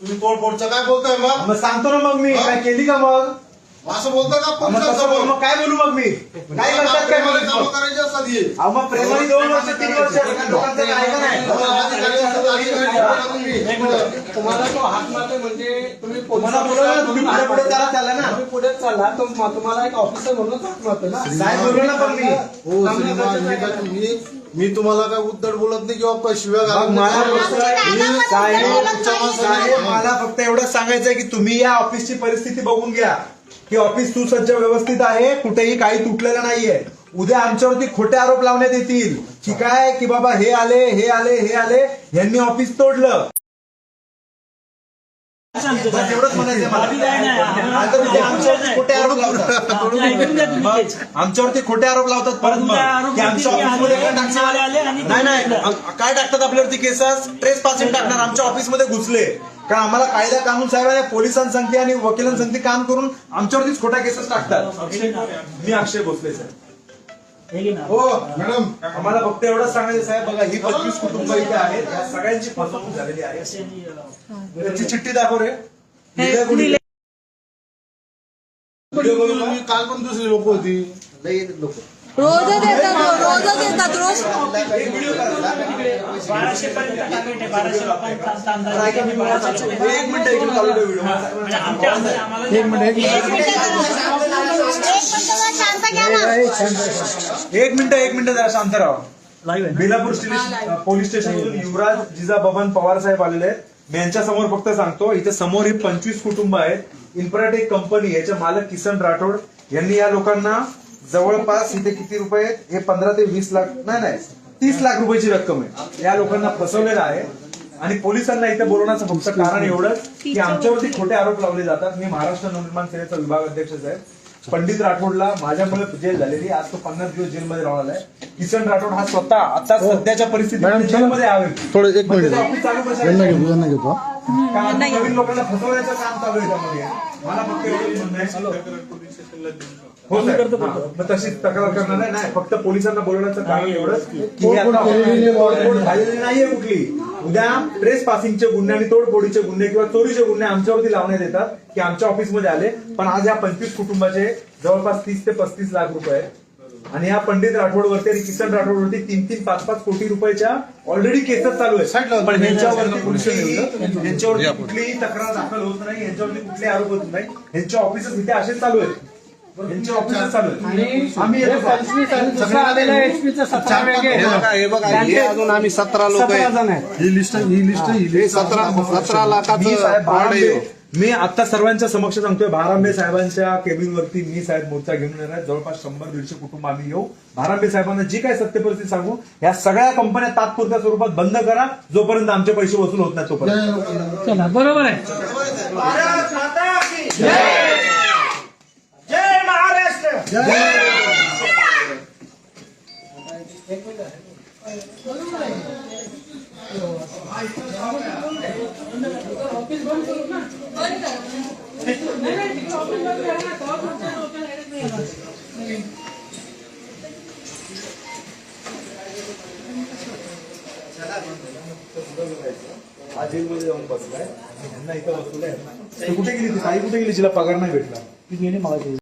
तुम्ही तोडफोडचं काय बोलताय मग? मग सांगतो ना मग मी. हा? काय केली का मग? असं बोलता का? मग तसं बोल, मग काय बोलू मग मी? काय करतात काय मला कामं? करायची असतात हे. अहो मग प्रेमाने दोन वर्ष तीन वर्ष एका लोकांचं काय ऐका नाही. तुम्हाला अधिकारी असतात, अधिकारी बोला तुम्ही. तुम्हाला तो हात मारते म्हणजे तुम्ही मला बोलवा ना, तुम्ही पुढे पुढे चालत चालला ना. तुम्ही पुढे चालला तो म- तुम्हाला एक ऑफिसर म्हणून हात मारतो ना. काय बोलू ना पण मी. हो श्रीमान मी काय तुम्ही? मी तुम्हाला काय उद्धट बोलत नाही किंवा काय शिव्या मग मला नाही. फक्त- मी साहेब, तुमच्या माणसाला- साहेब, मला फक्त एवढंच सांगायचं आहे की तुम्ही या ऑफिसची परिस्थिती बघून घ्या. की ऑफिस सुसज्ज व्यवस्थित आहे कुठेही काही तुटलेलं नाहीये. उद्या आमच्यावरती खोटे आरोप लावण्यात येतील. की काय? की बाबा हे आले हे आले हे आले यांनी ऑफिस तोडलं. एवढंच म्हणायचं आमच्यावरती खोटे आरोप लावतात. मग आमच्यावरती खोटे आरोप लावतात परत मग. की आमच्या ऑफिसमध्ये काय टाकणार? नाही नाही. आ- काय टाकतात आपल्यावरती केसेस ट्रेस पासिंग टाकणार. आमच्या ऑफिसमध्ये घुसले. कारण आम्हाला कायदा कानून साहेबांनी पोलिसांसंगती आणि वकिलांसंगती काम करून आमच्यावरतीच खोट्या केसेस टाकतात. मी अक्षय भोसले साहेब. हो मॅडम. आम्हाला फक्त एवढंच सांगायचं साहेब बघा ही पंचवीस कुटुंब इथे आहेत. या सगळ्यांची फसवणूक झालेली आहे. त्याची चिठ्ठी दाखव रे? व्हिडिओ काल पण दुसरी लोक होती. रोजच येतात रोजच येतात रोज. बाराशे पर्यंत टार्गेट आहे बाराशे लोकांचा अंदाज. एक मिनिट एक मिनिट चालू ठेव व्हिडिओ म्हणजे आमच्या अंदाजे आम्हाला एक मिनिट एक मिनिट शांत घ्या ना एक मिनिट एक मिनिट जरा शांत राहा बेलापूर स्टेशन पोलीस स्टेशनमधून युवराज जिजा बबन पवार साहेब आलेले आहेत मी यांच्या समोर फक्त सांगतो इथे समोर हे पंचवीस कुटुंब आहेत इन्फ्राटेक कंपनी याचे मालक किसन राठोड यांनी या लोकांना जवळपास इथे किती रुपये आहेत? हे पंधरा ते वीस लाख नाही नाही. तीस लाख रुपयाची रक्कम आहे. या लोकांना फसवलेलं आहे. आणि पोलिसांना इथे बोलवण्याचं फक्त कारण एवढंच की आमच्यावरती खोटे आरोप लावले जातात. मी महाराष्ट्र नवनिर्माण सेनेचा विभाग अध्यक्ष आहे पंडित राठोडला माझ्यामुळे जेल झालेली. आज तो पन्नास दिवस जेलमध्ये राहणार आहे. किसन राठोड हा स्वतः आता सध्याच्या परिस्थितीत जेलमध्ये आहे. थोडं एक घेतो कारण नवीन लोकांना फसवण्याचं काम चालू आहे त्यामध्ये? मला फक्त एवढंच म्हणणं आहे. हो साहेब. हा. मग तशीच तक्रार करणार आहे नाही फक्त पोलिसांना बोलवण्याचं कारण एवढंच. की हे आता तोडफोड झालेली नाहीये कुठली. उद्या ट्रेस पासिंगचे गुन्हे आणि तोडफोडीचे गुन्हे किंवा चोरीचे गुन्हे आमच्यावरती लावण्यात येतात की आमच्या ऑफिसमध्ये आले. पण आज या पंचवीस कुटुंबाचे जवळपास तीस ते पस्तीस लाख रुपये. आणि या पंडित राठोडवरती आणि किसन राठोडवरती तीन तीन पाच पाच कोटी रुपयाच्या ऑलरेडी केसेस चालू आहेत. पण यांच्यावरती कुठलीही यांच्यावरती कुठलीही तक्रार दाखल होत नाही. यांच्यावरती कुठलेही आरोप होत नाही. यांच्या ऑफिसेस इथे असेच चालू आहेत. हे बघा हे हे अजून आम्ही सतरा लोक ही लिस्ट ही लिस्ट ही हे सतरा सतरा मी लाखाचं आता सर्वांच्या समक्ष सांगतोय भारांबे साहेबांच्या केबिन वरती मी साहेब मोर्चा घेऊन येणार आहे. जवळपास शंभर दीडशे कुटुंब आम्ही येऊ. भारांबे साहेबांना जी काय सत्य परिस्थिती सांगू या सगळ्या कंपन्या तात्पुरत्या स्वरूपात बंद करा जोपर्यंत आमचे पैसे वसूल होत नाही तोपर्यंत. चला बरोबर आहे. भारत माता की जय! महाराष्ट्र हा जाऊन बसलाय त्यांना इथं बसवलंय कुठे गेली ती ताई कुठे गेली? तिला पगार नाही भेटला.